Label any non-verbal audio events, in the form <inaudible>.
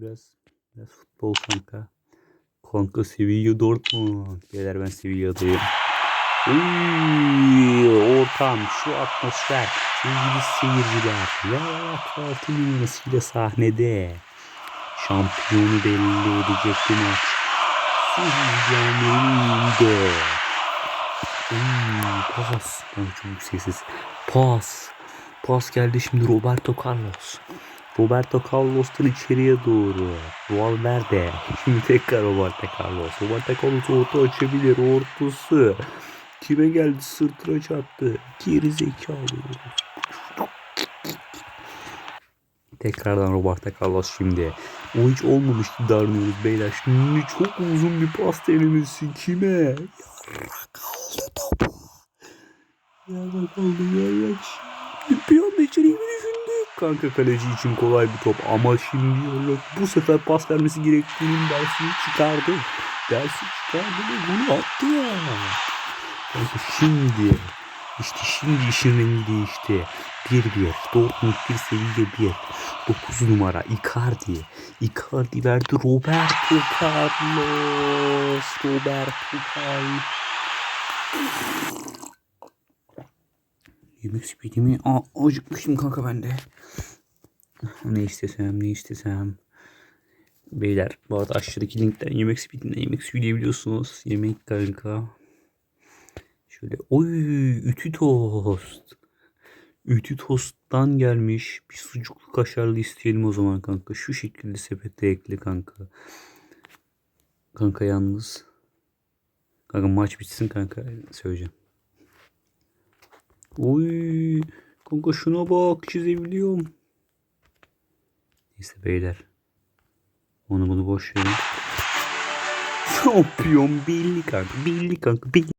Biraz, biraz futbol kanka. Kanka Sevilla Dortmund. Beyler ben Sevilla'dayım. Uy, ortam şu atmosfer. Sevgili seyirciler. Ya altı numarasıyla sahnede. Şampiyonu belli edecek bir maç. Uy, pas. Çok yükseksiz. Pas. Pas geldi şimdi Roberto Carlos. Roberto Carlos'tan içeriye doğru. Valverde. <laughs> Şimdi tekrar Roberto Carlos. Roberto Carlos orta açabilir. Ortası. Kime geldi? Sırtına çarptı. Geri zekalı. Tekrardan Roberto Carlos şimdi. O hiç olmamış gibi davranıyoruz beyler. Şimdi çok uzun bir pas denemesi. Kime? Yarrak kaldı topu. Yarrak kaldı yarrak. Şimdi bir anda içeriye mi düşündük? Kanka kaleci için kolay bir top. Ama şimdi yarrak bu sefer pas vermesi gerektiğinin dersini çıkardı. Dersi çıkardı ve bunu attı ya. Kanka şimdi işte şimdi işin rengi değişti. 1-1. Dortmund 1 Sevilla 1. 9 numara Icardi. Icardi verdi Roberto Carlos. Roberto Carlos. Yemek sepeti mi? Aa, acıkmışım kanka ben de. Ne istesem ne istesem. Beyler bu arada aşağıdaki linkten yemek sepetinden yemek söyleyebiliyorsunuz. Yemek kanka. Şöyle oy ütü tost. Ütü tosttan gelmiş. Bir sucuklu kaşarlı isteyelim o zaman kanka. Şu şekilde sepete ekle kanka. Kanka yalnız. Kanka maç bitsin kanka söyleyeceğim. Oy kanka şuna bak çizebiliyorum. Neyse beyler. Onu bunu boş verin. <laughs> Şampiyon belli kanka belli kanka belli.